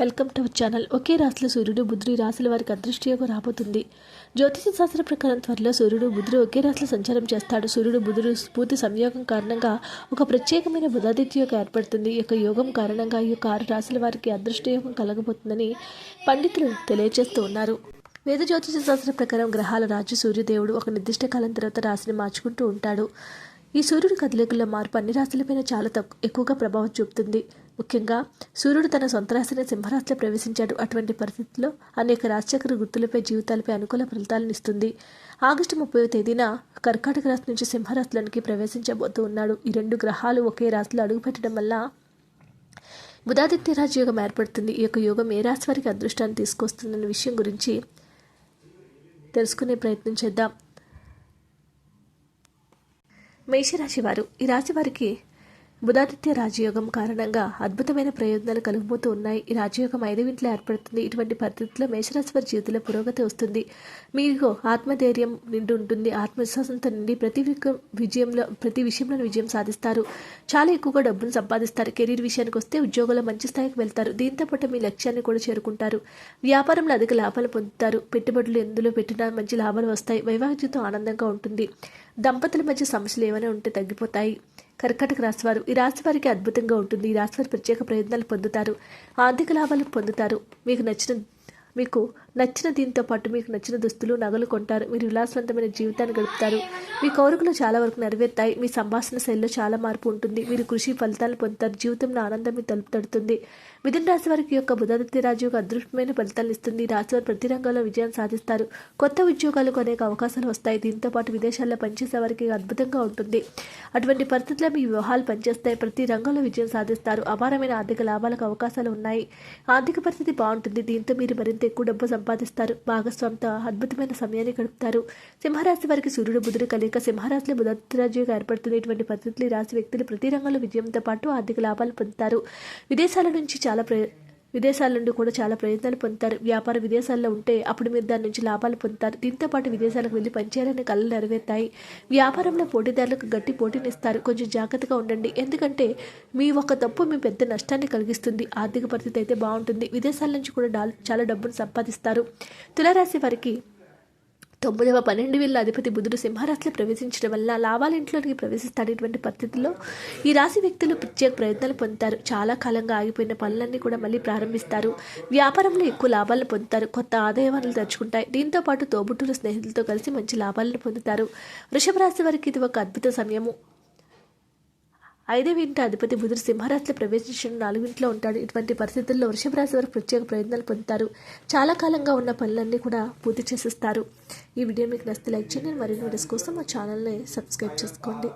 Welcome to our channel. ఒకే రాశిలో సూర్యుడు బుధుడు రాశుల వారికి అదృష్టయోగం రాబోతుంది. జ్యోతిష శాస్త్ర ప్రకారం త్వరలో సూర్యుడు బుధుడు ఒకే రాశిలో సంచారం చేస్తాడు. సూర్యుడు బుధుడు స్ఫూర్తి సంయోగం కారణంగా ఒక ప్రత్యేకమైన బుధాదిత్య యోగం ఏర్పడుతుంది. ఈ యొక్క యోగం కారణంగా ఈ యొక్క ఆరు రాశుల వారికి అదృష్టయోగం కలగబోతుందని పండితులు తెలియజేస్తూ ఉన్నారు. వేద జ్యోతిష శాస్త్ర ప్రకారం గ్రహాల రాజు సూర్యదేవుడు ఒక నిర్దిష్ట కాలం తర్వాత రాశిని మార్చుకుంటూ ఉంటాడు. ఈ సూర్యుడి కదలికల్లో మార్పు అన్ని రాశులపైన చాలా తక్కువ ఎక్కువగా ప్రభావం చూపుతుంది. ముఖ్యంగా సూర్యుడు తన సొంత రాశిని సింహరాశిలో ప్రవేశించాడు. అటువంటి పరిస్థితుల్లో అనేక రాశిచక్ర గుర్తులపై జీవితాలపై అనుకూల ఫలితాలను ఇస్తుంది. ఆగస్టు ముప్పై తేదీన కర్కాటక రాశి నుంచి సింహరాశిలోనికి ప్రవేశించబోతూ ఉన్నాడు. ఈ రెండు గ్రహాలు ఒకే రాశిలో అడుగుపెట్టడం వల్ల బుధాదిత్య రాజయోగం ఏర్పడుతుంది. ఈ యొక్క యోగం ఏ రాశి వారికి అదృష్టాన్ని తీసుకొస్తుందన్న విషయం గురించి తెలుసుకునే ప్రయత్నం చేద్దాం. మేషరాశి వారు ఈ రాశి వారికి బుధాదిత్య రాజయోగం కారణంగా అద్భుతమైన ప్రయోజనాలు కలుగుబోతూ ఉన్నాయి. ఈ రాజయోగం ఐదవ ఇంట్లో ఏర్పడుతుంది. ఇటువంటి పరిస్థితుల్లో మేషరాశి వారి జీవితంలో పురోగతి వస్తుంది. మీకు ఆత్మధైర్యం నిండి ఉంటుంది. ఆత్మవిశ్వాసంతో నిండి ప్రతి విజయంలో ప్రతి విషయంలో విజయం సాధిస్తారు. చాలా ఎక్కువగా డబ్బును సంపాదిస్తారు. కెరీర్ విషయానికి వస్తే ఉద్యోగంలో మంచి స్థాయికి వెళ్తారు. దీంతో పాటు మీ లక్ష్యాన్ని కూడా చేరుకుంటారు. వ్యాపారంలో అధిక లాభాలు పొందుతారు. పెట్టుబడులు ఎందులో పెట్టినా మంచి లాభాలు వస్తాయి. వైవాహిక జీవితం ఆనందంగా ఉంటుంది. దంపతుల మధ్య సమస్యలు ఏమైనా ఉంటే తగ్గిపోతాయి. కర్కాటక రాశివారు. ఈ రాశి వారికి అద్భుతంగా ఉంటుంది. ఈ రాశివారు ప్రత్యేక ప్రయత్నాలు పొందుతారు. ఆర్థిక లాభాలు పొందుతారు. మీకు నచ్చిన మీకు నచ్చిన దీంతో పాటు మీకు నచ్చిన దుస్తులు నగలు కొంటారు. మీరు విలాసవంతమైన జీవితాన్ని గడుపుతారు. మీ కోరికలు చాలా వరకు నెరవేరుతాయి. మీ సంభాషణ శైలిలో చాలా మార్పు ఉంటుంది. మీరు కృషి ఫలితాలు పొందుతారు. జీవితంలో ఆనందం మీ తలుపు తడుతుంది. మిథున రాశి వారికి యొక్క బుధాదిత్య రాజు యొక్క అదృష్టమైన ఫలితాలు ఇస్తుంది. రాశి వారు ప్రతి రంగంలో విజయం సాధిస్తారు. కొత్త ఉద్యోగాలకు అనేక అవకాశాలు వస్తాయి. దీంతో పాటు విదేశాల్లో పనిచేసే వారికి అద్భుతంగా ఉంటుంది. అటువంటి పరిస్థితుల్లో మీ వివాహాలు పనిచేస్తాయి. ప్రతి రంగంలో విజయం సాధిస్తారు. అపారమైన ఆర్థిక లాభాలకు అవకాశాలు ఉన్నాయి. ఆర్థిక పరిస్థితి బాగుంటుంది. దీంతో మీరు మరింత ఎక్కువ డబ్బు సంపాదిస్తారు భాగస్వామితో అద్భుతమైన సమయాన్ని గడుపుతారు. సింహరాశి వారికి సూర్యుడు బుధుడు కలియక సింహరాశిలో బుధరాజుగా ఏర్పడుతున్నటువంటి పరిస్థితులు రాశి వ్యక్తులు ప్రతి రంగంలో విజయంతో పాటు ఆర్థిక లాభాలు పొందుతారు. విదేశాల నుంచి చాలా ప్ర విదేశాల నుండి కూడా చాలా ప్రయత్నాలు పొందుతారు. వ్యాపార విదేశాల్లో ఉంటే అప్పుడు మీరు దాని నుంచి లాభాలు పొందుతారు. దీంతో పాటు విదేశాలకు వెళ్ళి పనిచేయాలని కళ్ళు నెరవేరుతాయి. వ్యాపారంలో పోటీదారులకు గట్టి పోటీనిస్తారు. కొంచెం జాగ్రత్తగా ఉండండి. ఎందుకంటే మీ ఒక తప్పు మీ పెద్ద నష్టాన్ని కలిగిస్తుంది. ఆర్థిక పరిస్థితి అయితే బాగుంటుంది. విదేశాల నుంచి కూడా డాల్ చాలా డబ్బును సంపాదిస్తారు. తులారాశి వారికి తొమ్మిదవ పన్నెండు వేల అధిపతి బుధుడు సింహరాశిలో ప్రవేశించడం వల్ల లాభాల ఇంట్లోకి ప్రవేశిస్తాడు ఇటువంటి పరిస్థితుల్లో ఈ రాశి వ్యక్తులు ప్రత్యేక ప్రయత్నాలు పొందుతారు. చాలా కాలంగా ఆగిపోయిన పనులన్నీ కూడా మళ్ళీ ప్రారంభిస్తారు. వ్యాపారంలో ఎక్కువ లాభాలను పొందుతారు. కొత్త ఆదాయ వనరులు తెచ్చుకుంటాయి. దీంతో పాటు తోబుట్టుల స్నేహితులతో కలిసి మంచి లాభాలను పొందుతారు. వృషభ రాశి వారికి ఇది ఒక అద్భుత సమయము. ఐదవ ఇంటి అధిపతి బుధుడు సింహరాశిలో ప్రవేశించిన నాలుగింట్లో ఉంటాడు. ఇటువంటి పరిస్థితుల్లో వృషభ రాశి వారు ప్రత్యేక ప్రయత్నాలు పొందుతారు. చాలా కాలంగా ఉన్న పనులన్నీ కూడా పూర్తి చేసిస్తారు. ఈ వీడియో మీకు నచ్చితే లైక్ చేయండి. మరిన్ని వీడియోస్ కోసం మా ఛానల్ని సబ్స్క్రైబ్ చేసుకోండి.